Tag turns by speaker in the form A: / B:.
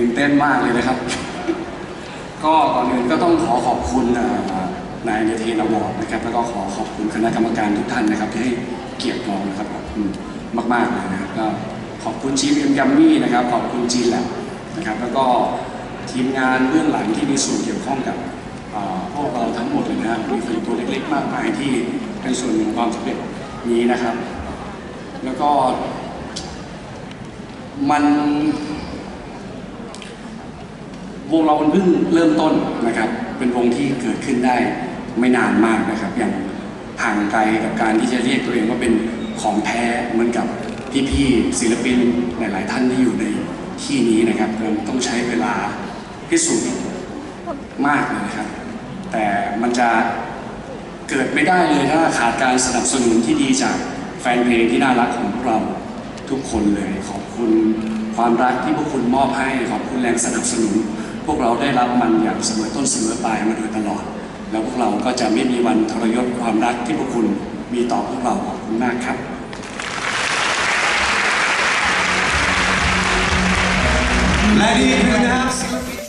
A: ื่นเต้นมากเลยนะครับ ก็ก่อนอื่นก็ต้องขอขอบคุณนายเนเทนอวอร์ดนะครับ แล้วก็ขอขอบคุณคณะกรรมการทุกท่านนะครับ ที่ให้เกียรติเรานะครับขอบคุณมากๆเลยนะครับก็ขอบคุณจีเอ็มยัมมี่นะครับ ขอบคุณจีนแลบนะครับ แล้วก็ทีมงานเบื้องหลังที่มีส่วนเกี่ยวข้องกับพวกเราทั้งหมดเลยนะครับมีคนตัวเล็กๆ มากมายที่เป็นส่วนหนึ่งของความสำเร็จนี้นะครับ แล้วก็มัน วงเรามันเพิ่งเริ่มต้นนะครับ เป็นวงที่เกิดขึ้นได้ไม่นานมากนะครับย่างห่างไกลกับการที่จะเรียกตัวเองว่าเป็นของแท้เหมือนกับพี่ๆศิลปินหลาย ๆ ท่านที่อยู่ในที่นี้นะครับมันต้องใช้เวลาพิสูจน์มากเลยนะครับ แต่มันจะเกิดไม่ได้เลยถ้าขาดการสนับสนุนที่ดีจากแฟนเพลงที่น่ารักของพวกเราทุกคนเลย ขอบคุณความรักที่พวกคุณมอบให้ขอบคุณแรงสนับสนุน พวกเราได้รับมันอย่างเสมอต้นเสมอปลายมาโดยตลอด แล้วพวกเราก็จะไม่มีวันทรยศความรักที่พวกคุณมีต่อพวกเราขอบคุณมากครับ
B: และนี่คือนะครับ